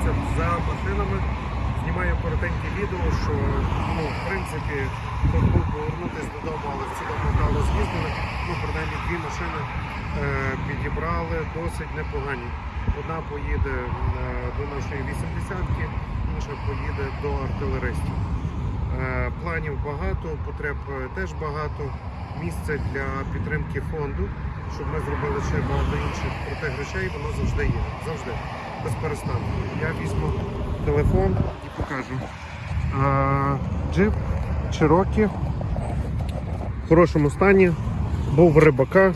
дивиться за машинами, знімає коротеньке відео, що ну, в принципі був повернутися додому, але в цілому вдало з'їздили. Ну, принаймні дві машини е, підібрали досить непогані. Одна поїде е, до нашої 80-ки, інша поїде до артилеристів. Е, планів багато, потреб е, теж багато. Місце для підтримки фонду, щоб ми зробили ще багато інших проти грошей, воно завжди є. Завжди. Без перестанку. Я візьму телефон і покажу. Джип Cherokee в хорошому стані. Був в рибака.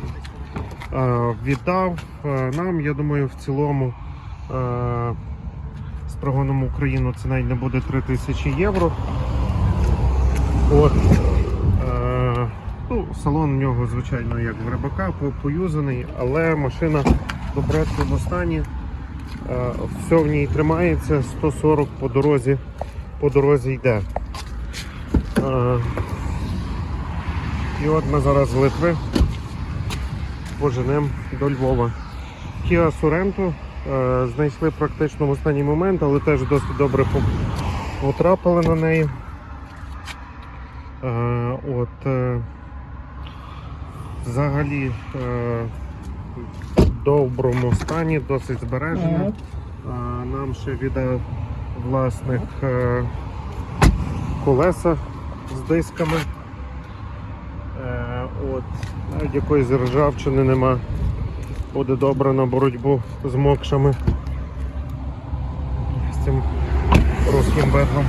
Віддав нам, я думаю, в цілому з прогоном Україну це навіть не буде 3000 євро. От. Ну, салон у нього, звичайно, як в рибака, поюзаний, але машина в добротному стані. Е, все в ній тримається, 140 по дорозі, по дорозі йде. Е, і от ми зараз з Литви поженемо до Львова. Kia Sorento е, знайшли практично в останній момент, але теж досить добре потрапили на неї. От, взагалі доброму стані, досить збережена. Е, нам ще віддав власник е, колеса з дисками. Е, от, навіть якоїсь ржавчини нема. Буде добре на боротьбу з мокшами. З цим русським бедлом.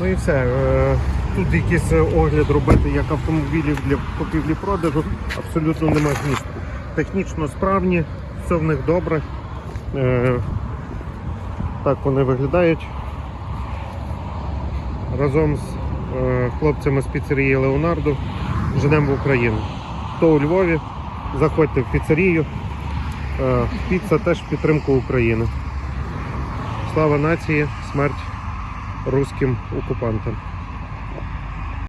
Ну і все. Е, Тут якийсь огляд робити як автомобілів для купівлі-продажу абсолютно нема змісту. Технічно справні, все в них добре. Е, Так вони виглядають. Разом з е, хлопцями з піцерії Леонардо женемо в Україну. Хто у Львові, заходьте в піцерію. Е, Піца теж в підтримку України. Слава нації, смерть руським окупантам.